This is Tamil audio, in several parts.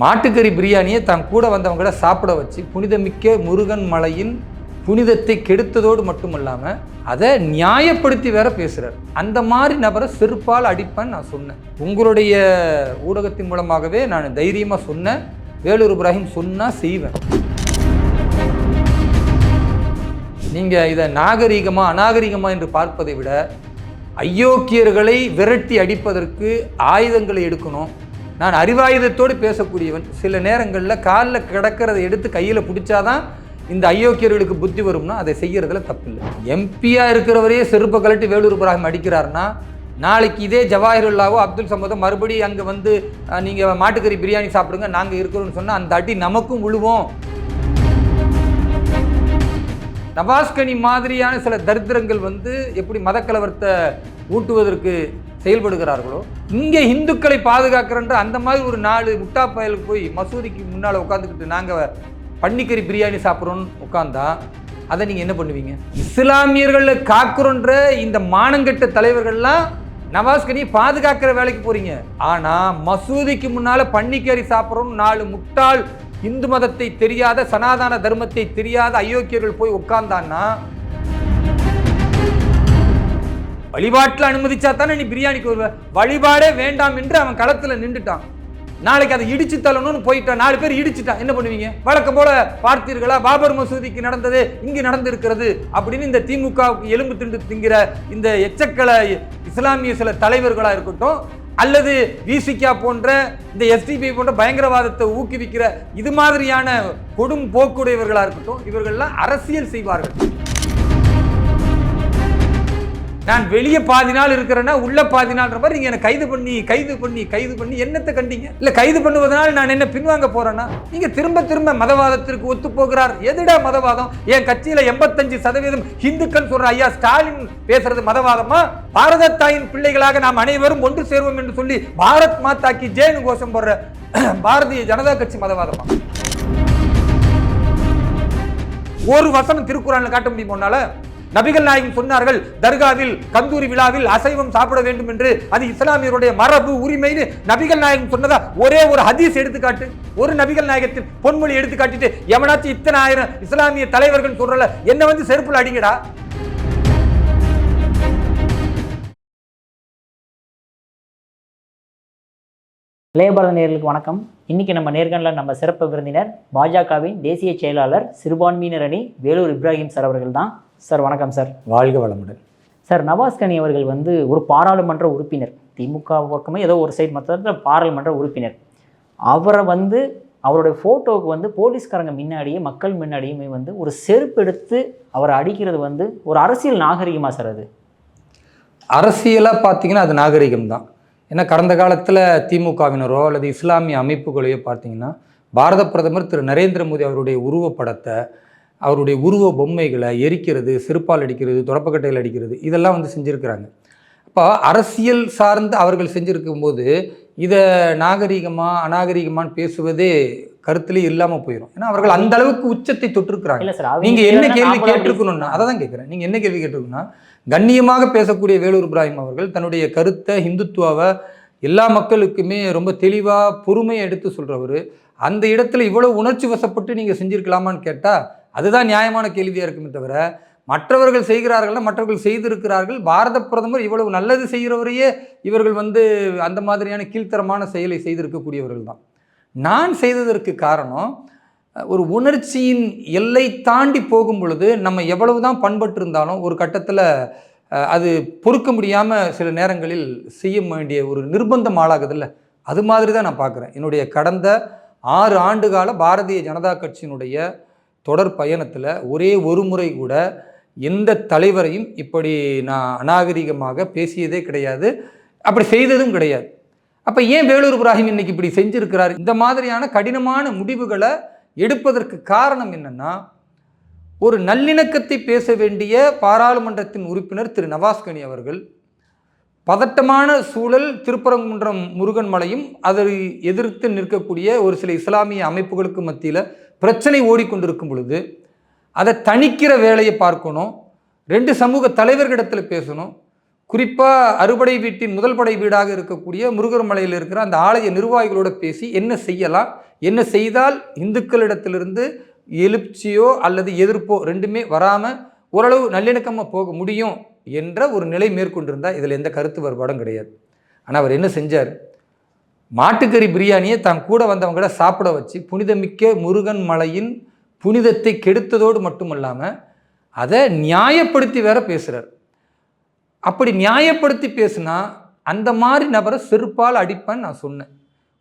மாட்டுக்கறி பிரியாணியை தான் கூட வந்தவங்கள சாப்பிட வச்சு புனிதமிக்க முருகன் மலையின் புனிதத்தை கெடுத்ததோடு மட்டுமல்லாமல் அதை நியாயப்படுத்தி வேற பேசுகிறார் அந்த மாதிரி நபரை செருப்பால் அடிப்பேன் நான் சொன்னேன். உங்களுடைய ஊடகத்தின் மூலமாகவே நான் தைரியமாக சொன்னேன். வேலூர் இப்ராஹிம் சொன்னால் செய்வேன். நீங்கள் இதை நாகரீகமாக அநாகரீகமாக என்று பார்ப்பதை விட அயோக்கியர்களை விரட்டி அடிப்பதற்கு ஆயுதங்களை எடுக்கணும். நான் அறிவாயுதத்தோடு பேசக்கூடியவன். சில நேரங்களில் காலில் கிடக்கிறத எடுத்து கையில் பிடிச்சாதான் இந்த அயோக்கியர்களுக்கு புத்தி வரும்னா அதை செய்யறதுல தப்பில்லை. எம்பியாக இருக்கிறவரையே செருப்பை கலட்டி வேலூர் பிராகம் அடிக்கிறாருன்னா நாளைக்கு இதே ஜவாஹிருல்லாவோ அப்துல் சமதோ மறுபடியும் அங்கே வந்து நீங்கள் மாட்டுக்கறி பிரியாணி சாப்பிடுங்க நாங்கள் இருக்கிறோம்னு சொன்னால் அந்த அடி நமக்கும் விழுவோம் நவாஸ்கனி மாதிரியான சில தரித்திரங்கள் வந்து எப்படி மதக்கலவரத்தை ஊட்டுவதற்கு செயல்படுகிறார்களோ? இங்கே இந்துக்களை பாதுகாக்கிறன்ற அந்த மாதிரி ஒரு நாலு முட்டா பயலுக்கு போய் மசூதிக்கு முன்னால் உட்காந்துக்கிட்டு நாங்கள் பன்னிக்கறி பிரியாணி சாப்பிட்றோன்னு உட்காந்தா அதை நீங்கள் என்ன பண்ணுவீங்க? இஸ்லாமியர்களை காக்குறோன்ற இந்த மானங்கெட்ட தலைவர்கள்லாம் நவாஸ்கனி பாதுகாக்கிற வேலைக்கு போறீங்க. ஆனா மசூதிக்கு முன்னால பன்னிக்கறி சாப்பிட்றோம் நாலு முட்டாள் இந்து மதத்தை தெரியாத சனாதன தர்மத்தை தெரியாத அயோக்கியர்கள் போய் உட்கார்ந்தான்னா வழிபாட்டில் அனுமதிச்சா தானே நீ பிரியாணிக்கு வருவ? வழிபாடே வேண்டாம் என்று அவன் களத்தில் நின்றுட்டான். நாளைக்கு அதை இடிச்சு தள்ளணும்னு போயிட்டான் நாலு பேர் இடிச்சுட்டான் என்ன பண்ணுவீங்க? வழக்கம் போல பார்த்தீர்களா பாபர் மசூதிக்கு நடந்தது இங்கு நடந்திருக்கிறது அப்படின்னு இந்த திமுகவுக்கு எலும்பு திண்டு திங்கிற இந்த எச்சக்களை இஸ்லாமிய சில தலைவர்களாக இருக்கட்டும் அல்லது விசிகா போன்ற இந்த எஸ்டிபி போன்ற பயங்கரவாதத்தை ஊக்குவிக்கிற இது மாதிரியான கொடும் போக்குடையவர்களாக இருக்கட்டும் இவர்கள்லாம் அரசியல் செய்வார்கள். நான் வெளியே பாதி நாள் இருக்கிறேன்னா உள்ள பாதி நாள்ன்ற மாதிரி நீங்கள் என்னை கைது பண்ணி கைது பண்ணி கைது பண்ணி என்னத்தை கண்டிங்க? இல்லை கைது பண்ணுவதனால் நான் என்ன பின்வாங்க போகிறேன்னா நீங்கள் திரும்ப திரும்ப மதவாதத்திற்கு ஒத்து போகிறார். எதுடா மதவாதம்? என் கட்சியில் எண்பத்தஞ்சு சதவீதம் ஹிந்துக்கள் சொல்கிற ஐயா ஸ்டாலின் பேசுறது மதவாதமா? பாரத தாயின் பிள்ளைகளாக நாம் அனைவரும் ஒன்று சேர்வோம் என்று சொல்லி பாரத் மாதாக்கி ஜெயனு கோஷம் போடுற பாரதிய ஜனதா கட்சி மதவாதமா? ஒரு வசனம் திருக்குறள் காட்ட முடியும் உன்னால? நபிகள் நாயகம் சொன்னார்கள் தர்காவில் கந்தூரி விழாவில் அசைவம் சாப்பிட வேண்டும் என்று. அது இஸ்லாமியருடைய மரபு உரிமைன்னு நபிகள் நாயகம் சொன்னதா? ஒரே ஒரு ஹதீஸ் எடுத்துக்காட்டு. ஒரு நபிகள் நாயகத்தின் பொன்மொழி எடுத்துக்காட்டிட்டு எவனாச்சும் இத்தனை ஆயிரம் இஸ்லாமிய தலைவர்கள் சொல்றல என்ன வந்து செருப்புல அடிங்கடா? இளையபாரத நேர்களுக்கு வணக்கம். இன்னைக்கு நம்ம நேர்காணலில் நம்ம சிறப்பு விருந்தினர் பாஜகவின் தேசிய செயலாளர் சிறுபான்மையினர் அணி வேலூர் இப்ராஹிம் சார் அவர்கள் தான். சார் வணக்கம் சார். வாழ்க வளமுடன். சார் நவாஸ் கனி அவர்கள் வந்து ஒரு பாராளுமன்ற உறுப்பினர். திமுக பக்கமே ஏதோ ஒரு சைடு மற்ற பாராளுமன்ற உறுப்பினர். அவரை வந்து அவருடைய ஃபோட்டோவுக்கு வந்து போலீஸ்காரங்க முன்னாடியே மக்கள் முன்னாடியுமே வந்து ஒரு செருப்பு எடுத்து அவரை அடிக்கிறது வந்து ஒரு அரசியல் நாகரிகமா சார் அது? அரசியலாக பார்த்தீங்கன்னா அது நாகரிகம் தான் ஏன்னா கடந்த காலத்தில் திமுகவினரோ அல்லது இஸ்லாமிய அமைப்புகளையோ பார்த்தீங்கன்னா பாரத பிரதமர் திரு நரேந்திர மோடி அவருடைய உருவப்படத்தை அவருடைய உருவ பொம்மைகளை எரிக்கிறது செருப்பால் அடிக்கிறது தொடப்பக்கட்டையில் அடிக்கிறது இதெல்லாம் வந்து செஞ்சுருக்கிறாங்க. அப்போ அரசியல் சார்ந்து அவர்கள் செஞ்சுருக்கும் போது இதை நாகரீகமா அநாகரீகமான்னு பேசுவதே கருத்திலே இல்லாமல் போயிடும் ஏன்னா அவர்கள் அந்த அளவுக்கு உச்சத்தை தொட்டிருக்கிறாங்க. இல்ல சார் நீங்க என்ன கேள்வி கேட்டிருக்கணும்னா அதை தான் கேட்குறேன். நீங்க என்ன கேள்வி கேட்டிருக்கணும்னா கண்ணியமாக பேசக்கூடிய வேலூர் இப்ராஹிம் அவர்கள் தன்னுடைய கருத்தை ஹிந்துத்துவாவை எல்லா மக்களுக்குமே ரொம்ப தெளிவா பொறுமையை எடுத்து சொல்றவர் அந்த இடத்துல இவ்வளவு உணர்ச்சி வசப்பட்டு நீங்க செஞ்சிருக்கலாமான்னு கேட்டா அதுதான் நியாயமான கேள்வியாக இருக்குமே தவிர மற்றவர்கள் செய்கிறார்கள்னா மற்றவர்கள் செய்திருக்கிறார்கள். பாரத பிரதமர் இவ்வளவு நல்லது செய்கிறவரையே இவர்கள் வந்து அந்த மாதிரியான கீழ்த்தரமான செயலை செய்திருக்கக்கூடியவர்கள் தான். நான் செய்ததற்கு காரணம் ஒரு உணர்ச்சியின் எல்லை தாண்டி போகும் பொழுது நம்ம எவ்வளவு தான் பண்பட்டு இருந்தாலும் ஒரு கட்டத்தில் அது பொறுக்க முடியாமல் சில நேரங்களில் செய்ய வேண்டிய ஒரு நிர்பந்தம் ஆளாகுதுல்ல? அது மாதிரி தான் நான் பார்க்குறேன். என்னுடைய கடந்த ஆறு ஆண்டு கால பாரதிய ஜனதா கட்சியினுடைய தொடர் பயணத்தில் ஒரே ஒரு முறை கூட எந்த தலைவரையும் இப்படி நான் அநாகரிகமாக பேசியதே கிடையாது. அப்படி செய்ததும் கிடையாது. அப்போ ஏன் வேலூர் இப்ராஹிம் இன்னைக்கு இப்படி செஞ்சுருக்கிறார்? இந்த மாதிரியான கடினமான முடிவுகளை எடுப்பதற்கு காரணம் என்னென்னா ஒரு நல்லிணக்கத்தை பேச வேண்டிய பாராளுமன்றத்தின் உறுப்பினர் திரு நவாஸ்கனி அவர்கள் பதட்டமான சூழல் திருப்பரங்குன்றம் முருகன் மலையும் அதை எதிர்த்து நிற்கக்கூடிய ஒரு சில இஸ்லாமிய அமைப்புகளுக்கு மத்தியில் பிரச்சனை ஓடிக்கொண்டிருக்கும் பொழுது அதை தணிக்கிற வேலையை பார்க்கணும். ரெண்டு சமூக தலைவர்களிடத்தில் பேசணும். குறிப்பாக அறுபடை வீட்டின் முதல் படை வீடாக இருக்கக்கூடிய முருகர் மலையில் இருக்கிற அந்த ஆலய நிர்வாகிகளோடு பேசி என்ன செய்யலாம் என்ன செய்தால் இந்துக்களிடத்திலிருந்து எழுச்சியோ அல்லது எதிர்ப்போ ரெண்டுமே வராமல் ஓரளவு நல்லிணக்கமாக போக முடியும் என்ற ஒரு நிலை மேற்கொண்டிருந்தால் இதில் எந்த கருத்து வேறுபாடும் கிடையாது. ஆனால் அவர் என்ன செஞ்சார்? மாட்டுக்கறி பிரியாணியை தான் கூட வந்தவங்கள சாப்பிட வச்சு புனிதமிக்க முருகன் மலையின் புனிதத்தை கெடுத்ததோடு மட்டுமல்லாமல் அதை நியாயப்படுத்தி வேற பேசுகிறார் அப்படி நியாயப்படுத்தி பேசுனா அந்த மாதிரி நபரை செருப்பால் அடிப்பேன்னு நான் சொன்னேன்.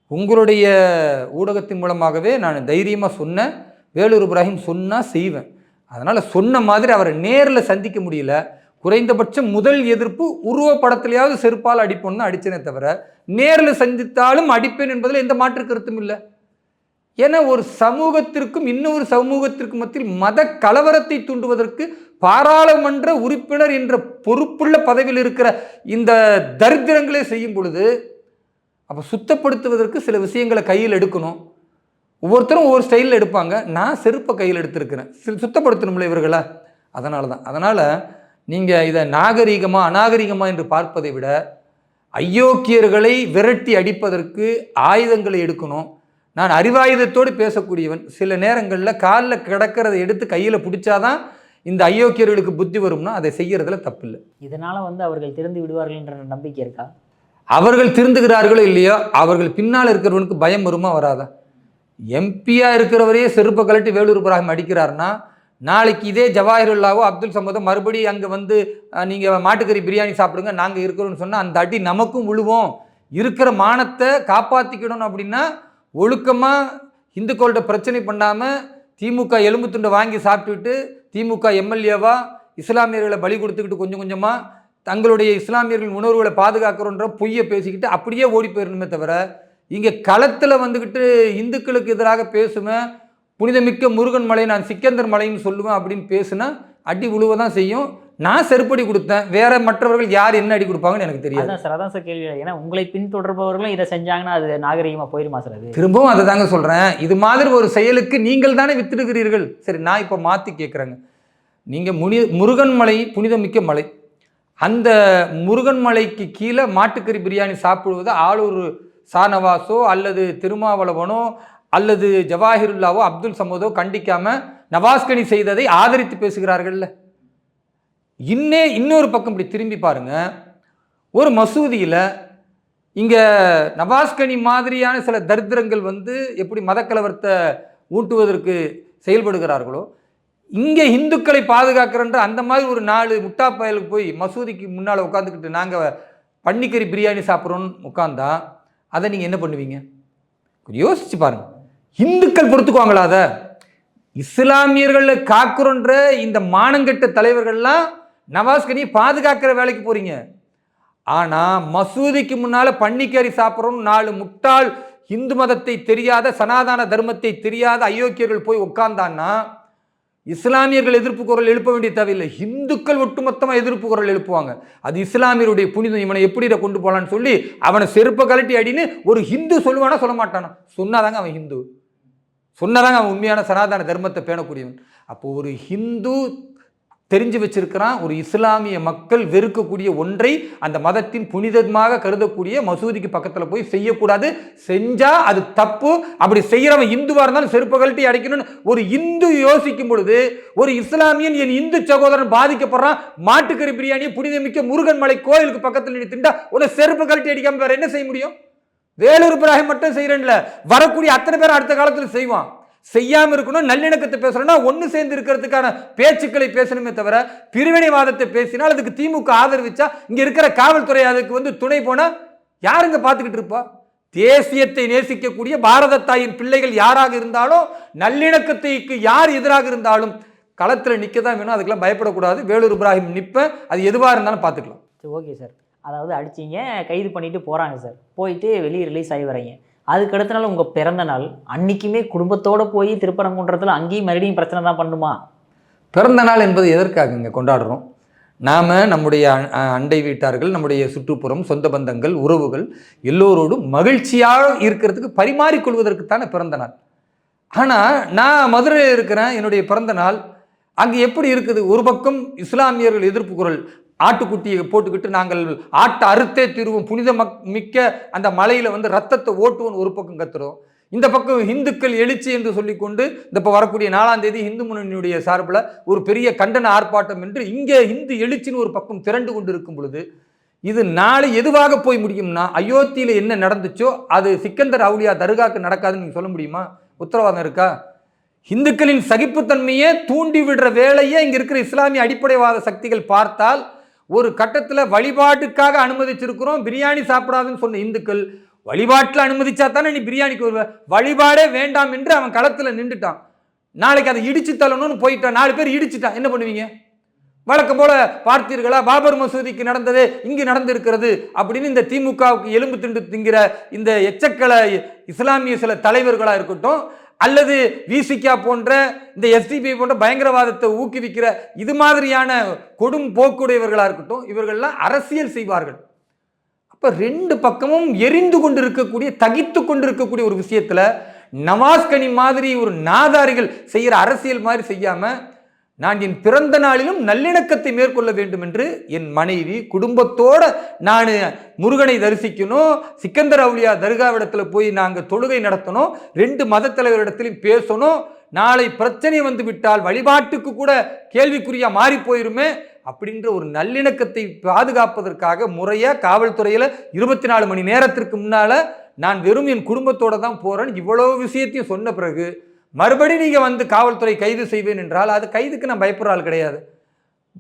உங்களுடைய ஊடகத்தின் மூலமாகவே நான் தைரியமாக சொன்னேன். வேலூர் இப்ராஹிம் சொன்னால் செய்வேன். அதனால் சொன்ன மாதிரி அவரை நேரில் சந்திக்க முடியல. குறைந்தபட்சம் முதல் எதிர்ப்பு உருவப்படத்திலேயாவது செருப்பால் அடிப்போம்னு அடிச்சேனே தவிர நேரில் சந்தித்தாலும் அடிப்பேன் என்பதில் எந்த மாற்று கருத்தும் இல்லை. ஏன்னா ஒரு சமூகத்திற்கும் இன்னொரு சமூகத்திற்கும் மத்தியில் மத கலவரத்தை தூண்டுவதற்கு பாராளுமன்ற உறுப்பினர் என்ற பொறுப்புள்ள பதவியில் இருக்கிற இந்த தரித்திரங்களை செய்யும் பொழுது அப்போ சுத்தப்படுத்துவதற்கு சில விஷயங்களை கையில் எடுக்கணும். ஒவ்வொருத்தரும் ஒவ்வொரு ஸ்டைலில் எடுப்பாங்க. நான் செருப்பை கையில் எடுத்திருக்கிறேன். சில சுத்தப்படுத்தணும்ல இவர்களை? அதனால தான். அதனால் நீங்கள் இதை நாகரீகமா அநாகரிகமா என்று பார்ப்பதை விட அயோக்கியர்களை விரட்டி அடிப்பதற்கு ஆயுதங்களை எடுக்கணும். நான் அறிவாயுதத்தோடு பேசக்கூடியவன். சில நேரங்களில் காலில் கிடக்கிறதை எடுத்து கையில் பிடிச்சாதான் இந்த அயோக்கியர்களுக்கு புத்தி வரும்னா அதை செய்யறதுல தப்பில்லை. இதனால வந்து அவர்கள் திறந்து விடுவார்கள் என்ற நம்பிக்கை இருக்கா? அவர்கள் திருந்துகிறார்களோ இல்லையோ அவர்கள் பின்னால் இருக்கிறவனுக்கு பயம் வருமா வராதா? எம்பியா இருக்கிறவரே செருப்பை கழட்டி வேலூர் இப்ராஹிம் அடிக்கிறாருன்னா நாளைக்கு இதே ஜவாஹிருல்லாவோ அப்துல் சமதோ மறுபடியும் அங்கே வந்து நீங்கள் மாட்டுக்கறி பிரியாணி சாப்பிடுங்க நாங்கள் இருக்கிறோம்னு சொன்னால் அந்த அடி நமக்கும் விழுவோம் இருக்கிற மானத்தை காப்பாற்றிக்கணும் அப்படின்னா ஒழுக்கமாக இந்துக்கள்கிட்ட பிரச்சனை பண்ணாமல் திமுக எலும்பு துண்டை வாங்கி சாப்பிட்டுட்டு திமுக எம்எல்ஏவா இஸ்லாமியர்களை பலி கொடுத்துக்கிட்டு கொஞ்சம் கொஞ்சமாக தங்களுடைய இஸ்லாமியர்கள் உணர்வுகளை பாதுகாக்கிறோன்ற பொய்யை பேசிக்கிட்டு அப்படியே ஓடி போயிடணுமே தவிர இங்கே களத்தில் வந்துக்கிட்டு இந்துக்களுக்கு எதிராக பேசுவேன் புனிதமிக்க முருகன் மலை நான் சிக்கந்தர் மலைன்னு சொல்லுவேன் அப்படின்னு பேசுனா அடி உழுவ தான் செய்யும். நான் செருப்படி கொடுத்தேன். வேற மற்றவர்கள் யார் என்ன அடி கொடுப்பாங்கன்னு எனக்கு தெரியாது. அதான் சார் அதான் சார் கேள்வி. ஏன்னா உங்களை பின்தொடர்பவர்களும் இதை செஞ்சாங்கன்னா அது நாகரிகமாக போயிருமா சார் அது? திரும்பவும் அதை தாங்க சொல்கிறேன் இது மாதிரி ஒரு செயலுக்கு நீங்கள் தானே வித்திடுகிறீர்கள். சரி நான் இப்போ மாற்றி கேட்குறேங்க நீங்கள் முனி முருகன் மலை புனிதமிக்க மலை. அந்த முருகன் மலைக்கு கீழே மாட்டுக்கறி பிரியாணி சாப்பிடுவது ஆளூர் சானவாஸோ அல்லது திருமாவளவனோ அல்லது ஜவாஹிருல்லாவோ அப்துல் சமதோ கண்டிக்காமல் நவாஸ்கனி செய்ததை ஆதரித்து பேசுகிறார்கள்ல. இன்னே இன்னொரு பக்கம் இப்படி திரும்பி பாருங்கள் ஒரு மசூதியில் இங்கே நவாஸ்கனி மாதிரியான சில தரித்திரங்கள் வந்து எப்படி மதக்கலவரத்தை ஊட்டுவதற்கு செயல்படுகிறார்களோ இங்கே இந்துக்களை பாதுகாக்கிறன்ற அந்த மாதிரி ஒரு நாலு முட்டா பயலுக்கு போய் மசூதிக்கு முன்னால் உட்காந்துக்கிட்டு நாங்கள் பன்னிக்கறி பிரியாணி சாப்பிட்றோன்னு உட்காந்தா அதை நீங்கள் என்ன பண்ணுவீங்க? கொஞ்சம் யோசிச்சு பாருங்கள் இந்துக்கள் பொறுத்துக்குவாங்களா அதை? இஸ்லாமியர்களை காக்குறன்ற இந்த மானங்கெட்ட தலைவர்கள்லாம் நவாஸ்கனியை பாதுகாக்கிற வேலைக்கு போகிறீங்க ஆனால் மசூதிக்கு முன்னால் பன்னிக்கறி சாப்பிட்றோம் நாலு முட்டாள் இந்து மதத்தை தெரியாத சனாதன தர்மத்தை தெரியாத அயோக்கியர்கள் போய் உட்கார்ந்தான்னா இஸ்லாமியர்கள் எதிர்ப்பு குரல் எழுப்ப வேண்டிய தேவையில்லை. இந்துக்கள் ஒட்டுமொத்தமாக எதிர்ப்பு குரல் எழுப்புவாங்க. அது இஸ்லாமியருடைய புனிதம். இவனை எப்படி இதை கொண்டு போகலான்னு சொல்லி அவனை செருப்பை கழட்டி அடின்னு ஒரு ஹிந்து சொல்லுவானா சொல்ல மாட்டானா சொன்னாதாங்க அவன் ஹிந்து. சொன்னதாங்க அவன் உண்மையான சனாதன தர்மத்தை பேணக்கூடியவன். அப்போ ஒரு ஹிந்து தெரிஞ்சு வச்சிருக்கிறான் ஒரு இஸ்லாமிய மக்கள் வெறுக்கக்கூடிய ஒன்றை அந்த மதத்தின் புனிதமாக கருதக்கூடிய மசூதிக்கு பக்கத்தில் போய் செய்யக்கூடாது. செஞ்சால் அது தப்பு. அப்படி செய்கிறவன் இந்துவாக இருந்தாலும் செருப்பு கழட்டி அடைக்கணும்னு ஒரு இந்து யோசிக்கும் பொழுது ஒரு இஸ்லாமியன் என் இந்து சகோதரன் பாதிக்கப்படுறான் மாட்டுக்கறி பிரியாணியை புனிதமிக்க முருகன் மலை கோயிலுக்கு பக்கத்தில் நின்று திண்டா உன்னை செருப்பு கழட்டி அடிக்காமல் வேற என்ன செய்ய முடியும்? வேலூர் பிராயம் மட்டும் செய்கிறேன்ல வரக்கூடிய அத்தனை பேர் அடுத்த காலத்தில் செய்வான். செய்யாமல் இருக்கணும் நல்லிணக்கத்தை பேசுகிறோன்னா ஒன்று சேர்ந்து இருக்கிறதுக்கான பேச்சுக்களை பேசணுமே தவிர பிரிவினைவாதத்தை பேசினால் அதுக்கு திமுக ஆதரவிச்சா இங்கே இருக்கிற காவல்துறை அதுக்கு வந்து துணை போனால் யாருங்க பார்த்துக்கிட்டு இருப்பா? தேசியத்தை நேசிக்கக்கூடிய பாரத தாயின் பிள்ளைகள் யாராக இருந்தாலும் நல்லிணக்கத்தைக்கு யார் எதிராக இருந்தாலும் களத்தில் நிற்க தான் வேணும். அதுக்கெல்லாம் பயப்படக்கூடாது. வேலூர் இப்ராஹிம் நிற்பேன் அது எதுவாக இருந்தாலும் பார்த்துக்கலாம். Okay sir. அதாவது அடிச்சிங்க கைது பண்ணிட்டு போகிறாங்க சார். போயிட்டு வெளியே ரிலீஸ் ஆகி வரீங்க அதுக்கு அடுத்த நாள் உங்கள் பிறந்த நாள். அன்றைக்குமே குடும்பத்தோடு போய் திருப்பரங்குன்றத்தில் அங்கேயும் மறுபடியும் பிரச்சனை தான் பண்ணுமா? பிறந்த நாள் என்பது எதற்காக இங்கே கொண்டாடுறோம்? நாம் நம்முடைய அண்டை வீட்டார்கள் நம்முடைய சுற்றுப்புறம் சொந்த பந்தங்கள் உறவுகள் எல்லோரோடும் மகிழ்ச்சியாக இருக்கிறதுக்கு பரிமாறிக்கொள்வதற்குத்தானே பிறந்த நாள். ஆனால் நான் மதுரையில் இருக்கிறேன் என்னுடைய பிறந்த நாள். அங்கே எப்படி இருக்குது? ஒரு பக்கம் இஸ்லாமியர்கள் எதிர்ப்பு குரல் ஆட்டுக்குட்டியை போட்டுக்கிட்டு நாங்கள் ஆட்டை அறுத்தே திருவோம். புனித மக் மிக்க அந்த மலையில் வந்து ரத்தத்தை ஓட்டுவோன்னு ஒரு பக்கம் கத்துறோம். இந்த பக்கம் இந்துக்கள் எழுச்சி என்று சொல்லிக்கொண்டு இந்த இப்போ வரக்கூடிய நாலாம் தேதி இந்து முன்னணியுடைய சார்பில் ஒரு பெரிய கண்டன ஆர்ப்பாட்டம் என்று இங்கே இந்து எழுச்சின்னு ஒரு பக்கம் திரண்டு கொண்டு இருக்கும் பொழுது இது நாளை எதுவாக போய் முடியும்னா அயோத்தியில் என்ன நடந்துச்சோ அது சிக்கந்தர் அவுலியா தர்காக்கு நடக்காதுன்னு நீங்கள் சொல்ல முடியுமா? உத்தரவாதம் இருக்கா? இந்துக்களின் சகிப்புத்தன்மையை தூண்டி விடுற வேலையை இங்கே இருக்கிற இஸ்லாமிய அடிப்படைவாத சக்திகள் பார்த்தால் ஒரு கட்டத்தில் வழிபாட்டுக்காக அனுமதிச்சிருக்கிறோம். பிரியாணி சாப்பிடாதுன்னு சொன்ன இந்துக்கள் வழிபாட்டில் அனுமதிச்சா தானே நீ பிரியாணிக்கு வருவ? வழிபாடே வேண்டாம் என்று அவன் களத்தில் நின்றுட்டான் நாளைக்கு அதை இடிச்சு தள்ளணும்னு போயிட்டான் நாலு பேர் இடிச்சுட்டான் என்ன பண்ணுவீங்க? வழக்கம் போல பார்த்தீர்களா பாபர் மசூதிக்கு நடந்தது இங்கு நடந்திருக்கிறது அப்படின்னு இந்த திமுகவுக்கு எலும்பு திண்டு திங்கிற இந்த எச்சக்கலை இஸ்லாமிய சில தலைவர்களாக இருக்கட்டும் அல்லது விசிகா போன்ற இந்த எஸ்டிபி போன்ற பயங்கரவாதத்தை ஊக்குவிக்கிற இது மாதிரியான கொடும் போக்குடையவர்களாக இருக்கட்டும் இவர்கள்லாம் அரசியல் செய்வார்கள். அப்போ ரெண்டு பக்கமும் எரிந்து கொண்டு இருக்கக்கூடிய தகித்து கொண்டு இருக்கக்கூடிய ஒரு விஷயத்தில் நவாஸ்கனி மாதிரி ஒரு நாதாரிகள் செய்கிற அரசியல் மாதிரி செய்யாமல் நான் என் பிறந்த நாளிலும் நல்லிணக்கத்தை மேற்கொள்ள வேண்டும் என்று என் மனைவி குடும்பத்தோட நான் முருகனை தரிசிக்கணும் சிக்கந்தர் அவுளியா தர்காவிடத்தில் போய் நாங்கள் தொழுகை நடத்தணும் ரெண்டு மத தலைவரிடத்திலையும் பேசணும் நாளை பிரச்சனை வந்து விட்டால் வழிபாட்டுக்கு கூட கேள்விக்குறியா மாறி போயிருமே அப்படின்ற ஒரு நல்லிணக்கத்தை பாதுகாப்பதற்காக முறையாக காவல்துறையில் இருபத்தி நாலு மணி நேரத்திற்கு முன்னால் நான் வெறும் என் குடும்பத்தோடு தான் போகிறேன் இவ்வளோ விஷயத்தையும் சொன்ன பிறகு மறுபடி நீங்கள் வந்து காவல்துறை கைது செய்வேன் என்றால் அது கைதுக்கு நான் பயப்படுற ஆள் கிடையாது.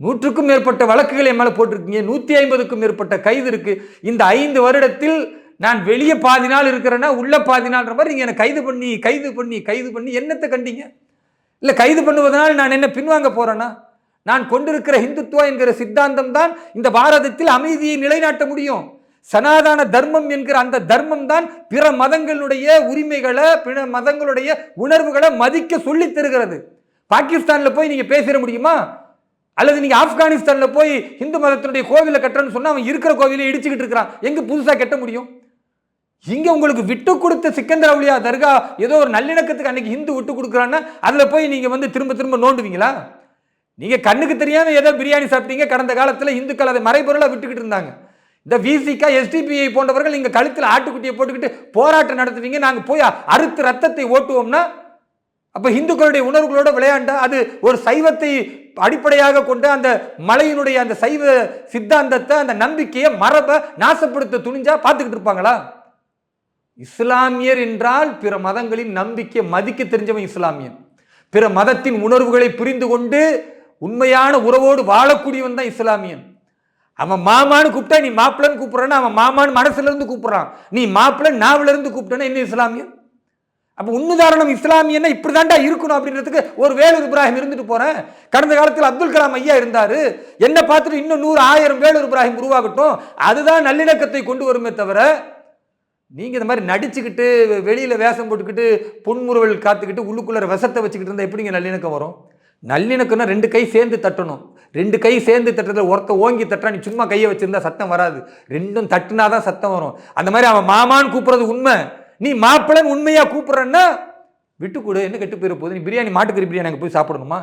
நூற்றுக்கும் மேற்பட்ட வழக்குகள் என் மேலே போட்டிருக்கீங்க. நூற்றி ஐம்பதுக்கும் மேற்பட்ட கைது இருக்குது இந்த ஐந்து வருடத்தில் நான் வெளியே பாதி நாள் இருக்கிறேன்னா உள்ள பாதி நாள்ன்ற மாதிரி நீங்கள் என்னை கைது பண்ணி கைது பண்ணி கைது பண்ணி என்னத்தை கண்டீங்க? இல்லை கைது பண்ணுவதனால் நான் என்ன பின்வாங்க போகிறேன்னா நான் கொண்டிருக்கிற இந்துத்துவா என்கிற சித்தாந்தம் தான் இந்த பாரதத்தில் அமைதியை நிலைநாட்ட முடியும். சனாதன தர்மம் என்கிற அந்த தர்மம் தான் பிற மதங்களுடைய உரிமைகளை பிற மதங்களுடைய உணர்வுகளை மதிக்க சொல்லி தருகிறது. பாகிஸ்தானில் போய் நீங்கள் பேசிட முடியுமா? அல்லது நீங்கள் ஆப்கானிஸ்தானில் போய் இந்து மதத்தினுடைய கோவிலை கட்டுறேன்னு சொன்னால் அவன் இருக்கிற கோவிலை இடிச்சுக்கிட்டு இருக்கிறான். எங்கே புதுசாக கட்ட முடியும்? இங்கே உங்களுக்கு விட்டு கொடுத்த சிக்கந்தர் அவுளியா தர்கா ஏதோ ஒரு நல்லிணக்கத்துக்கு அன்னைக்கு இந்து விட்டு கொடுக்குறான்னா அதில் போய் நீங்கள் வந்து திரும்ப திரும்ப நோண்டுவீங்களா? நீங்கள் கண்ணுக்கு தெரியாமல் ஏதோ பிரியாணி சாப்பிட்டீங்க கடந்த காலத்தில் இந்துக்கள் அதை மறைபொருளாக விட்டுக்கிட்டு இருந்தாங்க. இந்த விசிகா எஸ்டிபிஐ போன்றவர்கள் நீங்கள் கழுத்தில் ஆட்டுக்குட்டியை போட்டுக்கிட்டு போராட்டம் நடத்துவீங்க. நாங்கள் போய் அறுத்து ரத்தத்தை ஓட்டுவோம்னா அப்போ இந்துக்களுடைய உணர்வுகளோட விளையாண்டா அது ஒரு சைவத்தை அடிப்படையாக கொண்டு அந்த மலையினுடைய அந்த சைவ சித்தாந்தத்தை அந்த நம்பிக்கையை மரபை நாசப்படுத்த துணிஞ்சா பார்த்துக்கிட்டு இருப்பாங்களா? இஸ்லாமியர் என்றால் பிற மதங்களின் நம்பிக்கை மதிக்க தெரிஞ்சவன் இஸ்லாமியன். பிற மதத்தின் உணர்வுகளை புரிந்து கொண்டு உண்மையான உறவோடு வாழக்கூடியவன் தான் இஸ்லாமியன். அவன் மாமான்னு கூப்பிட்டா நீ மாப்பிள்ளன்னு கூப்பிட்றான்னு அவன் மாமான்னு மனசுலேருந்து கூப்பிட்றான். நீ மாப்பிள்ளை நாவிலேருந்து கூப்பிட்டனா என்ன இஸ்லாமியம்? அப்போ உன்னுதாரணம் இஸ்லாமியன்னா இப்படி தாண்டா இருக்கணும் அப்படின்றதுக்கு ஒரு வேலூர் இப்ராஹிம் இருந்துட்டு போகிறேன் கடந்த காலத்தில் அப்துல் கலாம் ஐயா இருந்தார். என்னை பார்த்துட்டு இன்னும் நூறு ஆயிரம் வேலூர் இப்ராஹிம் உருவாகட்டும். அதுதான் நல்லிணக்கத்தை கொண்டு வருமே தவிர நீங்கள் இந்த மாதிரி நடிச்சுக்கிட்டு வெளியில் வேஷம் போட்டுக்கிட்டு புன்முறுவல் காத்துக்கிட்டு உள்ளுக்குள்ளே விஷத்தை வச்சுக்கிட்டு இருந்தால் எப்படிங்க நல்லிணக்கம் வரும்? நல்லிணக்கம்னா ரெண்டு கை சேர்ந்து தட்டணும். ரெண்டு கை சேர்ந்து தட்டுறதுல ஒருத்த ஓங்கி தட்டுறா நீ சும்மா கையை வச்சுருந்தா சத்தம் வராது. ரெண்டும் தட்டுனா தான் சத்தம் வரும். அந்த மாதிரி அவன் மாமான்னு கூப்பிட்றது உண்மை. நீ மாப்பிள்ளன்னு உண்மையாக கூப்பிட்றன்னா விட்டு கொடு என்ன கெட்டு போயிட போகுது? நீ பிரியாணி மாட்டுக்கறி பிரியாணி அங்கே போய் சாப்பிடணுமா?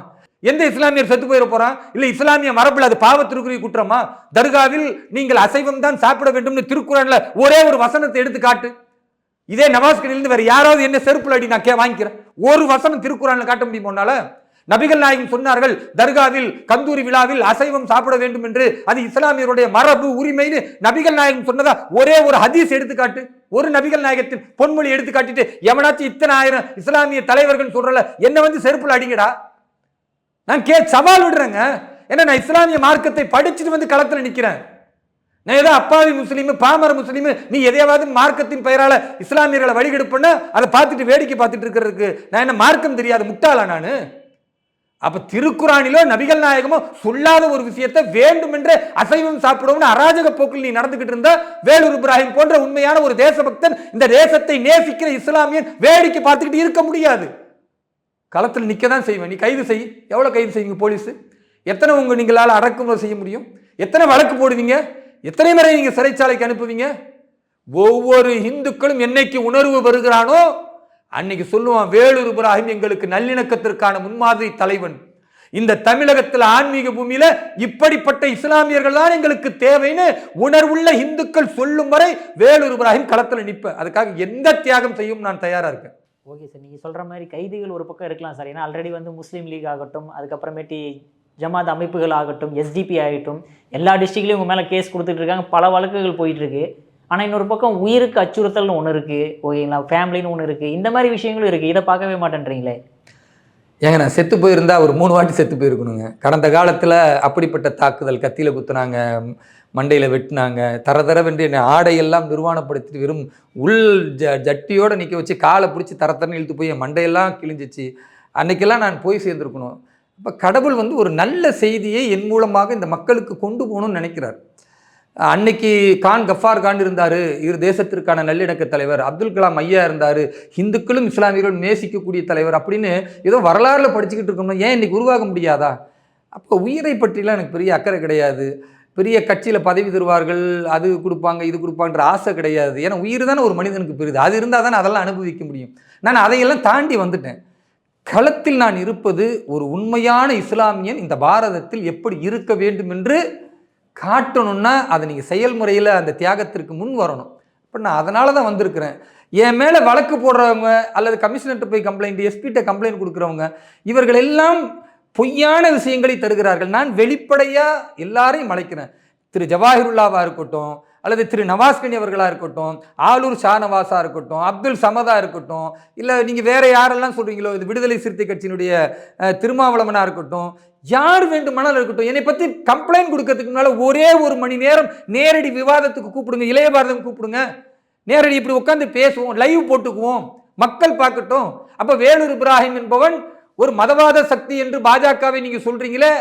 எந்த இஸ்லாமியர் செத்து போயிட போறான்? இல்லை இஸ்லாமிய மரபில் அது பாவத்திற்குரிய குற்றமா? தர்காவில் நீங்கள் அசைவம் தான் சாப்பிட வேண்டும்னு திருக்குறள்ல ஒரே ஒரு வசனத்தை எடுத்து காட்டு. இதே நவாஸ்கனிலிருந்து வேற யாராவது என்ன செருப்புல அடி நான் கே வாங்கிக்கிறேன். ஒரு வசனம் திருக்குறளில் காட்ட முடியுமா உன்னால? நபிகள் நாயகம் சொன்னார்கள் தர்காவில் கந்தூரி விழாவில் அசைவம் சாப்பிட வேண்டும் என்று. அது இஸ்லாமியருடைய மரபு உரிமைன்னு நபிகள் நாயகம் சொன்னதா? ஒரே ஒரு ஹதீஸ் எடுத்துக்காட்டு. ஒரு நபிகள் நாயகத்தின் பொன்மொழி எடுத்துக்காட்டிட்டு எவனாச்சும் இத்தனை ஆயிரம் இஸ்லாமிய தலைவர்கள் சொல்றல என்ன வந்து செருப்புல அடிங்கடா. நான் கே சவால் விடுறேங்க. ஏன்னா நான் இஸ்லாமிய மார்க்கத்தை படிச்சுட்டு வந்து களத்தில் நிற்கிறேன் நான் ஏதோ அப்பாவி முஸ்லீமு பாமர முஸ்லீமு நீ எதையாவது மார்க்கத்தின் பெயரால இஸ்லாமியர்களை வழிகெடுப்பேன்னா அதை பார்த்துட்டு வேடிக்கை பார்த்துட்டு இருக்கிறதுக்கு நான் என்ன மார்க்கம் தெரியாது முட்டாளா நான்? அப்ப திருக்குறானிலோ நபிகள் நாயகமோ சொல்லாத ஒரு விஷயத்தை வேண்டுமென்றே அசைவம் சாப்பிடுவோம்னு அராஜக போக்கில் நீ நடந்துகிட்டு இருந்த வேலூர் இப்ராஹிம் போன்ற உண்மையான ஒரு தேசபக்தன் இந்த தேசத்தை நேசிக்கிற இஸ்லாமியன் வேடிக்கை பார்த்துக்கிட்டு இருக்க முடியாது. களத்தில் நிற்க தான் செய்வேன். நீ கைது செய். எவ்வளோ கைது செய்வீங்க போலீஸ்? எத்தனை உங்க நீங்களால் அடக்குமுறை செய்ய முடியும்? எத்தனை வழக்கு போடுவீங்க? எத்தனை முறை நீங்கள் சிறைச்சாலைக்கு அனுப்புவீங்க? ஒவ்வொரு இந்துக்களும் என்னைக்கு உணர்வு வருகிறானோ அன்னைக்கு சொல்லுவான் வேலூர் இப்ராஹிம் எங்களுக்கு நல்லிணக்கத்திற்கான முன்மாதிரி தலைவன். இந்த தமிழகத்தில் ஆன்மீக பூமியில இப்படிப்பட்ட இஸ்லாமியர்கள் தான் எங்களுக்கு தேவைன்னு உணர்வுள்ள இந்துக்கள் சொல்லும் வரை வேலூர் இப்ராஹிம் களத்தில் நிற்பேன். அதுக்காக எந்த தியாகம் செய்யும் நான் தயாரா இருக்கேன். ஓகே சார் நீங்கள் சொல்கிற மாதிரி கைதிகள் ஒரு பக்கம் இருக்கலாம் சார். ஏன்னா ஆல்ரெடி வந்து முஸ்லீம் லீக் ஆகட்டும் அதுக்கப்புறமேட்டி ஜமாத் அமைப்புகள் ஆகட்டும் எஸ்டிபி ஆகட்டும் எல்லா டிஸ்ட்ரிக்ட்லையும் உங்கள் மேலே கேஸ் கொடுத்துட்டு இருக்காங்க. பல வழக்குகள் போயிட்டுருக்கு ஆனால் இன்னொரு பக்கம் உயிருக்கு அச்சுறுத்தல்னு ஒன்று இருக்குது ஓகேங்களா ஃபேமிலின்னு ஒன்று இருக்குது இந்த மாதிரி விஷயங்களும் இருக்குது இதை பார்க்கவே மாட்டேன்றீங்களே? ஏங்க நான் செத்து போயிருந்தா ஒரு மூணு வாட்டி செத்து போயிருக்கணுங்க. கடந்த காலத்தில் அப்படிப்பட்ட தாக்குதல் கத்தியில் குத்துனாங்க மண்டையில் வெட்டினாங்க தர தரவென்று என்னை ஆடையெல்லாம் நிர்வாணப்படுத்திட்டு வெறும் உள் ஜ ஜட்டியோடு நிற்க வச்சு காலை பிடிச்சி தரத்தரன்னு இழுத்து போய் என் மண்டையெல்லாம் கிழிஞ்சிச்சு. அன்னைக்கெல்லாம் நான் போய் சேர்ந்துருக்கணும். இப்போ கடவுள் வந்து ஒரு நல்ல செய்தியை என் மூலமாக இந்த மக்களுக்கு கொண்டு போகணும்னு நினைக்கிறார். அன்னைக்கு கான் கஃபார் கான் இருந்தார். இரு தேசத்திற்கான நல்லிணக்க தலைவர். அப்துல் கலாம் ஐயா இருந்தார். இந்துக்களும் இஸ்லாமியர்களும் நேசிக்கக்கூடிய தலைவர் அப்படின்னு ஏதோ வரலாறுல படிச்சுக்கிட்டு இருக்கோம்னா ஏன் இன்னைக்கு உருவாக முடியாதா? அப்போ உயிரை பற்றிலாம் எனக்கு பெரிய அக்கறை கிடையாது. பெரிய கட்சியில் பதவி தருவார்கள் அது கொடுப்பாங்க இது கொடுப்பாங்கன்ற ஆசை கிடையாது. ஏன்னா உயிர் தானே ஒரு மனிதனுக்கு பெரியது அது இருந்தால் தானே அதெல்லாம் அனுபவிக்க முடியும். நான் அதையெல்லாம் தாண்டி வந்துட்டேன். களத்தில் நான் இருப்பது ஒரு உண்மையான இஸ்லாமியன் இந்த பாரதத்தில் எப்படி இருக்க வேண்டும் என்று காட்டணும்னா அதை நீங்கள் செயல்முறையில் அந்த தியாகத்திற்கு முன் வரணும். இப்போ நான் அதனால தான் வந்திருக்கிறேன். என் மேலே வழக்கு போடுறவங்க அல்லது கமிஷனர்கிட்ட போய் கம்ப்ளைண்ட் எஸ்பிகிட்ட கம்ப்ளைண்ட் கொடுக்குறவங்க இவர்கள் எல்லாம் பொய்யான விஷயங்களை தருகிறார்கள். நான் வெளிப்படையாக எல்லாரையும் மலைக்கிறேன். திரு ஜவாஹிருல்லாவாக இருக்கட்டும் அல்லது திரு நவாஸ்கனி அவர்களாக இருக்கட்டும் ஆலூர் ஷானவாஸாக இருக்கட்டும் அப்துல் சமதா இருக்கட்டும் இல்லை நீங்கள் வேறு யாரெல்லாம் சொல்கிறீங்களோ இது விடுதலை சிறுத்தை கட்சியினுடைய திருமாவளவனாக இருக்கட்டும் யார் வேண்டுமானாலும் இருக்கட்டும். என்னை பற்றி கம்ப்ளைண்ட் கொடுக்கறதுக்கு முன்னால் ஒரே ஒரு மணி நேரம் நேரடி விவாதத்துக்கு கூப்பிடுங்க இளைய பாரதம் கூப்பிடுங்க. நேரடி இப்படி உட்காந்து பேசுவோம் லைவ் போட்டுக்குவோம். மக்கள் பார்க்கட்டும். அப்போ வேலூர் இப்ராஹிம் என்பவன் ஒரு மதவாத சக்தி என்று பாஜகவை நீங்கள் சொல்கிறீங்களே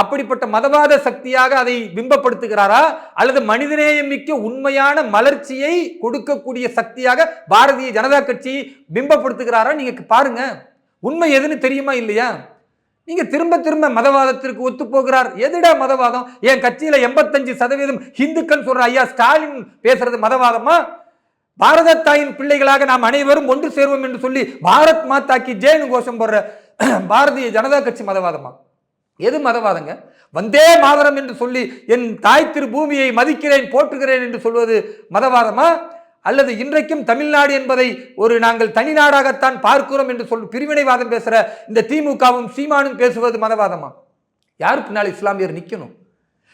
அப்படிப்பட்ட மதவாத சக்தியாக அதை பிம்பப்படுத்துகிறாரா? அல்லது மனிதநேயம் மிக்க உண்மையான மலர்ச்சியை கொடுக்கக்கூடிய சக்தியாக பாரதிய ஜனதா கட்சி பிம்பப்படுத்துகிறாரா? நீங்கள் பாருங்க. உண்மை எதுன்னு தெரியுமா இல்லையா? நீங்க திரும்ப திரும்ப மதவாதத்திற்கு ஒத்து போகிறார். எதுடா மதவாதம்? என் கட்சியில எண்பத்தஞ்சு சதவீதம் ஹிந்துக்கள் சொல்ற ஐயா ஸ்டாலின் பேசுறது மதவாதமா? பாரத தாயின் பிள்ளைகளாக நாம் அனைவரும் ஒன்று சேர்வோம் என்று சொல்லி பாரத் மாதாக்கி ஜெயனு கோஷம் போடுற பாரதிய ஜனதா கட்சி மதவாதமா? எது மதவாதங்க? வந்தே மாதரம் என்று சொல்லி என் தாய் திரு பூமியை மதிக்கிறேன் போற்றுகிறேன் என்று சொல்வது மதவாதமா? அல்லது இன்றைக்கும் தமிழ்நாடு என்பதை ஒரு நாங்கள் தனி நாடாகத்தான் பார்க்கிறோம் என்று சொல் பிரிவினைவாதம் பேசுகிற இந்த திமுகவும் சீமானும் பேசுவது மதவாதமா? யார் பின்னால் இஸ்லாமியர் நிற்கணும்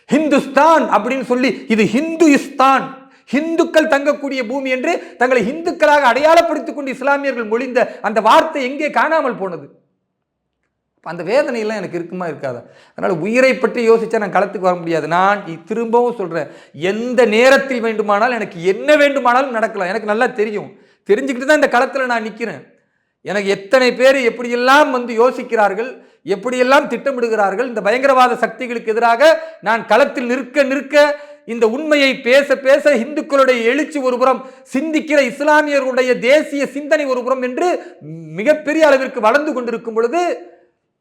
ஹிந்துஸ்தான் அப்படின்னு சொல்லி இது ஹிந்துஸ்தான். ஹிந்துக்கள் தங்கக்கூடிய பூமி என்று தங்களை இந்துக்களாக அடையாளப்படுத்திக் கொண்டு இஸ்லாமியர்கள் மொழிந்த அந்த வார்த்தை எங்கே காணாமல் போனது? அந்த வேதனையெல்லாம் எனக்கு இருக்குமா இருக்காது? அதனால் உயிரை பற்றி யோசித்தா நான் களத்துக்கு வர முடியாது. நான் திரும்பவும் சொல்கிறேன் எந்த நேரத்தில் வேண்டுமானாலும் எனக்கு என்ன வேண்டுமானாலும் நடக்கலாம். எனக்கு நல்லா தெரியும். தெரிஞ்சுக்கிட்டு தான் இந்த களத்தில் நான் நிற்கிறேன் எனக்கு எத்தனை பேர் எப்படியெல்லாம் வந்து யோசிக்கிறார்கள் எப்படியெல்லாம் திட்டமிடுகிறார்கள் இந்த பயங்கரவாத சக்திகளுக்கு எதிராக நான் களத்தில் நிற்க நிற்க இந்த உண்மையை பேச பேச இந்துக்களுடைய எழுச்சி ஒருபுறம் சிந்திக்கிற இஸ்லாமியர்களுடைய தேசிய சிந்தனை ஒருபுறம் என்று மிகப்பெரிய அளவிற்கு வளர்ந்து கொண்டிருக்கும் பொழுது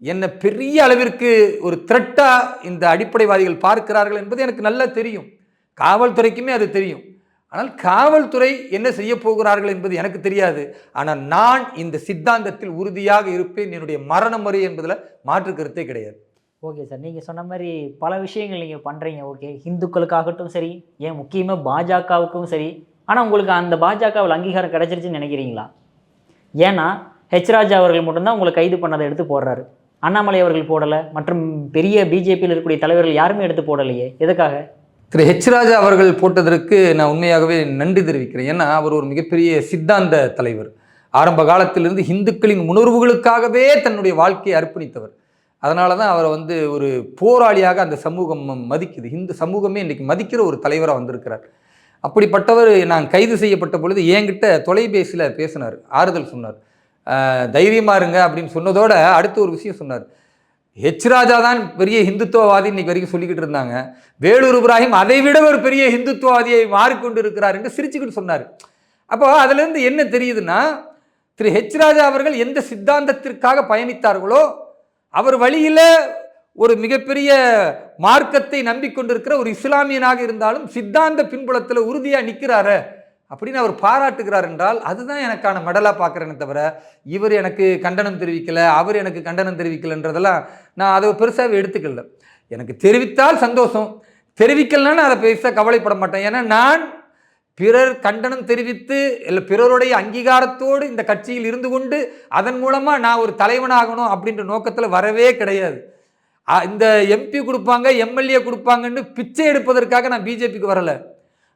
என்னை பெரிய அளவிற்கு ஒரு த்ரெட்டாக இந்த அடிப்படைவாதிகள் பார்க்கிறார்கள் என்பது எனக்கு நல்லா தெரியும். காவல்துறைக்குமே அது தெரியும். ஆனால் காவல்துறை என்ன செய்ய போகிறார்கள் என்பது எனக்கு தெரியாது. ஆனால் நான் இந்த சித்தாந்தத்தில் உறுதியாக இருப்பேன். என்னுடைய மரண முறை என்பதில் மாற்று கருத்தே கிடையாது. Okay sir. நீங்கள் சொன்ன மாதிரி பல விஷயங்கள் நீங்கள் பண்ணுறீங்க ஓகே. ஹிந்துக்களுக்காகட்டும் சரி ஏன் முக்கியமாக பாஜகவுக்கும் சரி. ஆனால் உங்களுக்கு அந்த பாஜகவில் அங்கீகாரம் கிடைச்சிருச்சுன்னு நினைக்கிறீங்களா? ஏன்னா ஹெச்ராஜா அவர்கள் மட்டும்தான் உங்களை கைது பண்ணதை எடுத்து போடுறாரு. அண்ணாமலை அவர்கள் போடலை மற்றும் பெரிய பிஜேபியில் இருக்கக்கூடிய தலைவர்கள் யாருமே எடுத்து போடலையே எதுக்காக? திரு ஹெச் ராஜா அவர்கள் போட்டதற்கு நான் உண்மையாகவே நன்றி தெரிவிக்கிறேன். ஏன்னா அவர் ஒரு மிகப்பெரிய சித்தாந்த தலைவர். ஆரம்ப காலத்திலிருந்து இந்துக்களின் உணர்வுகளுக்காகவே தன்னுடைய வாழ்க்கையை அர்ப்பணித்தவர். அதனால தான் அவரை வந்து ஒரு போராளியாக அந்த சமூகம் மதிக்குது. இந்து சமூகமே இன்றைக்கி மதிக்கிற ஒரு தலைவராக வந்திருக்கிறார். அப்படிப்பட்டவர் நான் கைது செய்யப்பட்ட பொழுது என்கிட்ட தொலைபேசியில் பேசினார் ஆறுதல் சொன்னார். தைரியமாக தைரியமா இருங்க அப்படின்னு சொன்னதோட அடுத்து ஒரு விஷயம் சொன்னார். ஹெச் ராஜா தான் பெரிய ஹிந்துத்துவவாதி இன்னைக்கு வரைக்கும் சொல்லிக்கிட்டு இருந்தாங்க. வேலூர் இப்ராஹிம் அதை விட ஒரு பெரிய ஹிந்துத்துவவாதியை மாறிக்கொண்டு இருக்கிறார் என்று சிரிச்சுக்கிட்டு சொன்னார். அப்போ அதுலேருந்து என்ன தெரியுதுன்னா திரு ஹெச் ராஜா அவர்கள் எந்த சித்தாந்தத்திற்காக பயணித்தார்களோ அவர் வழியில் ஒரு மிகப்பெரிய மார்க்கத்தை நம்பிக்கொண்டிருக்கிற ஒரு இஸ்லாமியனாக இருந்தாலும் சித்தாந்த பின்புலத்தில் உறுதியாக நிற்கிறாரு அப்படின்னு அவர் பாராட்டுகிறார் என்றால் அதுதான் எனக்கான மெடலாக பார்க்குறேனே தவிர இவர் எனக்கு கண்டனம் தெரிவிக்கலை அவர் எனக்கு கண்டனம் தெரிவிக்கலைன்றதெல்லாம் நான் அதை பெருசாகவே எடுத்துக்கல. எனக்கு தெரிவித்தால் சந்தோஷம் தெரிவிக்கலன்னா நான் அதை பெருசாக கவலைப்பட மாட்டேன். ஏன்னா நான் பிறர் கண்டனம் தெரிவித்து இல்லை பிறருடைய அங்கீகாரத்தோடு இந்த கட்சியில் இருந்து கொண்டு அதன் மூலமாக நான் ஒரு தலைவனாகணும் அப்படின்ற நோக்கத்தில் வரவே கிடையாது. இந்த எம்பி கொடுப்பாங்க எம்எல்ஏ கொடுப்பாங்கன்னு பிச்சை எடுப்பதற்காக நான் பிஜேபிக்கு வரலை.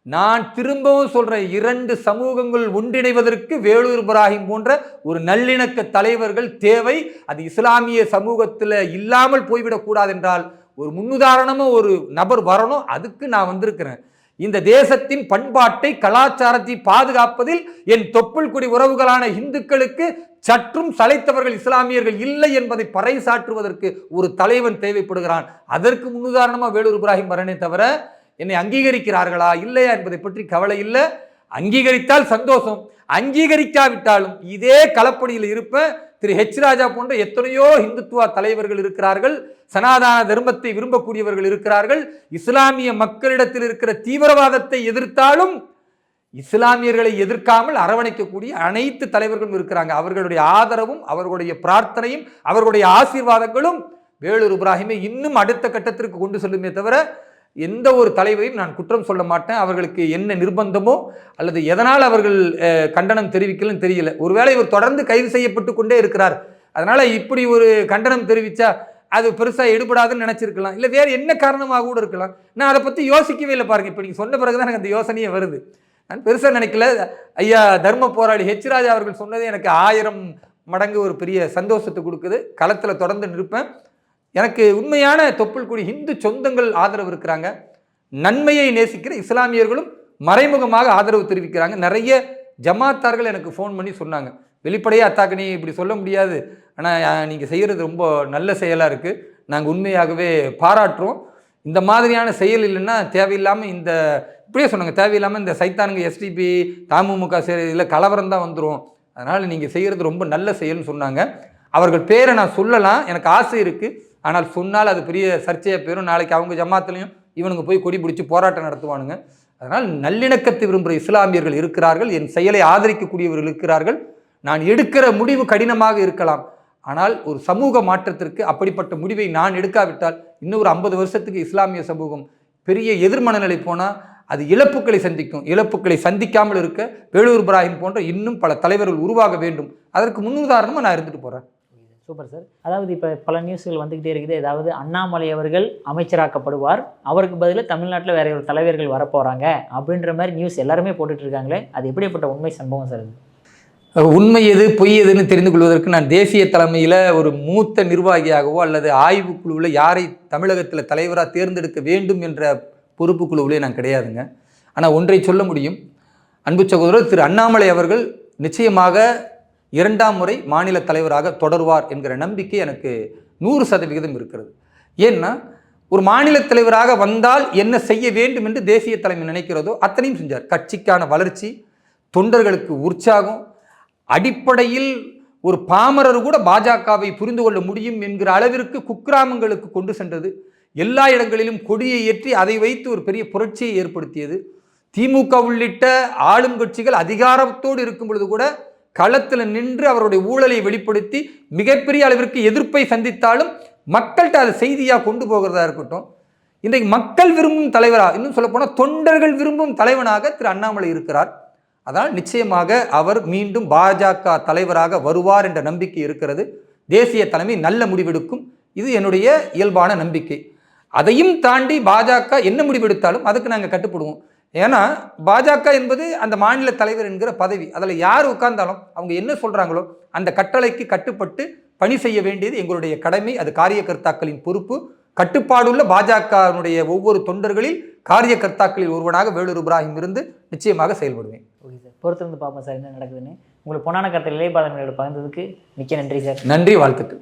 நான் திரும்பவும் சொல்கிறேன் இரண்டு சமூகங்கள் ஒன்றிணைவதற்கு வேலூர் இப்ராஹிம் போன்ற ஒரு நல்லிணக்க தலைவர்கள் தேவை. அது இஸ்லாமிய சமூகத்தில் இல்லாமல் போய்விடக்கூடாது என்றால் ஒரு முன்னுதாரணமாக ஒரு நபர் வரணும் அதுக்கு நான் வந்திருக்கிறேன். இந்த தேசத்தின் பண்பாட்டை கலாச்சாரத்தை பாதுகாப்பதில் என் தொப்புள் குடி உறவுகளான இந்துக்களுக்கு சற்றும் சளைத்தவர்கள் இஸ்லாமியர்கள் இல்லை என்பதை பறைசாற்றுவதற்கு ஒரு தலைவன் தேவைப்படுகிறான். அதற்கு முன்னுதாரணமாக வேலூர் இப்ராஹிம் வரனே தவிர என்னை அங்கீகரிக்கிறார்களா? இல்லையா என்பதை பற்றி கவலை இல்லை. அங்கீகரித்தால் சந்தோஷம். அங்கீகரிக்காவிட்டாலும் இதே களப்பணியில் இருப்ப திரு ஹெச் ராஜா போன்ற எத்தனையோ இந்துத்துவ தலைவர்கள் இருக்கிறார்கள். சனாதன தர்மத்தை விரும்பக்கூடியவர்கள் இருக்கிறார்கள். இஸ்லாமிய மக்களிடத்தில் இருக்கிற தீவிரவாதத்தை எதிர்த்தாலும் இஸ்லாமியர்களை எதிர்க்காமல் அரவணைக்கக்கூடிய அனைத்து தலைவர்களும் இருக்கிறாங்க. அவர்களுடைய ஆதரவும் அவர்களுடைய பிரார்த்தனையும் அவர்களுடைய ஆசீர்வாதங்களும் வேலூர் இப்ராஹிமை இன்னும் அடுத்த கட்டத்திற்கு கொண்டு செல்லுமே தவிர எந்த ஒரு தலைவரையும் நான் குற்றம் சொல்ல மாட்டேன். அவர்களுக்கு என்ன நிர்பந்தமோ அல்லது எதனால் அவர்கள் கண்டனம் தெரிவிக்கலன்னு தெரியல. ஒருவேளை இவர் தொடர்ந்து கைது செய்யப்பட்டு கொண்டே இருக்கிறார். அதனால் இப்படி ஒரு கண்டனம் தெரிவிச்சா அது பெருசாக எடுபடாதுன்னு நினச்சிருக்கலாம். இல்லை வேறு என்ன காரணமாக கூட இருக்கலாம். நான் அதை பற்றி யோசிக்கவே இல்லை பாருங்க. இப்போ நீங்கள் சொன்ன பிறகு தான் எனக்கு அந்த யோசனையே வருது. நான் பெருசாக நினைக்கல. ஐயா தர்ம போராளி ஹெச் ராஜா அவர்கள் சொன்னது எனக்கு ஆயிரம் மடங்கு ஒரு பெரிய சந்தோஷத்தை கொடுக்குது. களத்தில் தொடர்ந்து நிற்பேன். எனக்கு உண்மையான தொப்புள் குடி இந்து சொந்தங்கள் ஆதரவு இருக்கிறாங்க. நன்மையை நேசிக்கிற இஸ்லாமியர்களும் மறைமுகமாக ஆதரவு தெரிவிக்கிறாங்க. நிறைய ஜமாத்தார்கள் எனக்கு ஃபோன் பண்ணி சொன்னாங்க. வெளிப்படையாக அத்தாக்கு நீ இப்படி சொல்ல முடியாது. ஆனால் நீங்கள் செய்கிறது ரொம்ப நல்ல செயலாக இருக்குது நாங்கள் உண்மையாகவே பாராட்டுறோம். இந்த மாதிரியான செயல் இல்லைன்னா தேவையில்லாமல் இந்த இப்படியே சொன்னாங்க. தேவையில்லாமல் இந்த சைத்தானுங்க எஸ்டிபி தமுமுக இதில் கலவரம் தான் வந்துடும் அதனால் நீங்கள் செய்கிறது ரொம்ப நல்ல செயல்னு சொன்னாங்க. அவர்கள் பேரை நான் சொல்லலாம். எனக்கு ஆசை இருக்குது ஆனால் சொன்னால் அது பெரிய சர்ச்சையாக போயிடும் நாளைக்கு அவங்க ஜமாத்துலேயும் இவனுங்க போய் கொடி பிடிச்சி போராட்டம் நடத்துவானுங்க. அதனால் நல்லிணக்கத்தை விரும்புகிற இஸ்லாமியர்கள் இருக்கிறார்கள். என் செயலை ஆதரிக்கக்கூடியவர்கள் இருக்கிறார்கள். நான் எடுக்கிற முடிவு கடினமாக இருக்கலாம். ஆனால் ஒரு சமூக மாற்றத்திற்கு அப்படிப்பட்ட முடிவை நான் எடுக்காவிட்டால் இன்னும் ஒரு ஐம்பது வருஷத்துக்கு இஸ்லாமிய சமூகம் பெரிய எதிர்மனநிலை போனால் அது இழப்புக்களை சந்திக்கும். இழப்புக்களை சந்திக்காமல் இருக்க வேலூர் இப்ராஹிம் போன்ற இன்னும் பல தலைவர்கள் உருவாக வேண்டும். அதற்கு முன்னுதாரணமாக நான் இருந்துட்டு போகிறேன் சூப்பர் சார். அதாவது இப்போ பல நியூஸ்கள் வந்துக்கிட்டே இருக்குது. ஏதாவது அண்ணாமலை அவர்கள் அமைச்சராக்கப்படுவார். அவருக்கு பதிலாக தமிழ்நாட்டில் வேற ஒரு தலைவர்கள் வரப்போகிறாங்க அப்படின்ற மாதிரி நியூஸ் எல்லாருமே போட்டுட்டு இருக்காங்களே. அது எப்படிப்பட்ட உண்மை சம்பவம் சார் இது? உண்மை எது பொய் எதுன்னு தெரிந்து கொள்வதற்கு நான் தேசிய தலைமையில் ஒரு மூத்த நிர்வாகியாகவோ அல்லது ஆய்வுக்குழுவில் யாரை தமிழகத்தில் தலைவராக தேர்ந்தெடுக்க வேண்டும் என்ற பொறுப்பு குழுவிலே நான் கிடையாதுங்க. ஆனால் ஒன்றை சொல்ல முடியும். அன்பு சகோதரர் திரு அண்ணாமலை அவர்கள் நிச்சயமாக இரண்டாம் முறை மாநில தலைவராக தொடர்வார் என்கிற நம்பிக்கை எனக்கு நூறு சதவிகிதம் இருக்கிறது. ஏன்னா ஒரு மாநில தலைவராக வந்தால் என்ன செய்ய வேண்டும் என்று தேசிய தலைமை நினைக்கிறதோ அத்தனையும் செஞ்சார். கட்சிக்கான வளர்ச்சி தொண்டர்களுக்கு உற்சாகம் அடிப்படையில் ஒரு பாமரர் கூட பாஜகவை புரிந்து கொள்ள முடியும் என்கிற அளவிற்கு குக்கிராமங்களுக்கு கொண்டு சென்றது. எல்லா இடங்களிலும் கொடியை ஏற்றி அதை வைத்து ஒரு பெரிய புரட்சியை ஏற்படுத்தியது. திமுக உள்ளிட்ட ஆளும் கட்சிகள் அதிகாரத்தோடு இருக்கும் பொழுது கூட களத்தில் நின்று அவருடைய ஊழலை வெளிப்படுத்தி மிகப்பெரிய அளவிற்கு எதிர்ப்பை சந்தித்தாலும் மக்கள்கிட்ட அதை செய்தியாக கொண்டு போகிறதா இருக்கட்டும். இன்றைக்கு மக்கள் விரும்பும் தலைவராக இன்னும் சொல்லப்போனால் தொண்டர்கள் விரும்பும் தலைவனாக திரு அண்ணாமலை இருக்கிறார். அதனால் நிச்சயமாக அவர் மீண்டும் பாஜக தலைவராக வருவார் என்ற நம்பிக்கை இருக்கிறது. தேசிய தலைமை நல்ல முடிவெடுக்கும். இது என்னுடைய இயல்பான நம்பிக்கை. அதையும் தாண்டி பாஜக என்ன முடிவெடுத்தாலும் அதுக்கு நாங்கள் கட்டுப்படுவோம். ஏன்னா பாஜக என்பது அந்த மாநில தலைவர் என்கிற பதவி. அதில் யார் உட்கார்ந்தாலும் அவங்க என்ன சொல்கிறாங்களோ அந்த கட்டளைக்கு கட்டுப்பட்டு பணி செய்ய வேண்டியது எங்களுடைய கடமை. அது காரியகர்த்தாக்களின் பொறுப்பு. கட்டுப்பாடுள்ள பாஜகவினுடைய ஒவ்வொரு தொண்டர்களில் காரியகர்த்தாக்களில் ஒருவனாக வேலூர் இப்ராஹிம் இருந்து நிச்சயமாக செயல்படுவேன். Okay sir. பொறுத்திருந்து பார்ப்போம் சார் என்ன நடக்குதுன்னு. உங்களுக்கு பொன்னான கருத்தை இளையபாதங்களோட பகிர்ந்ததுக்கு மிக்க நன்றி சார். நன்றி வாழ்த்துக்கள்.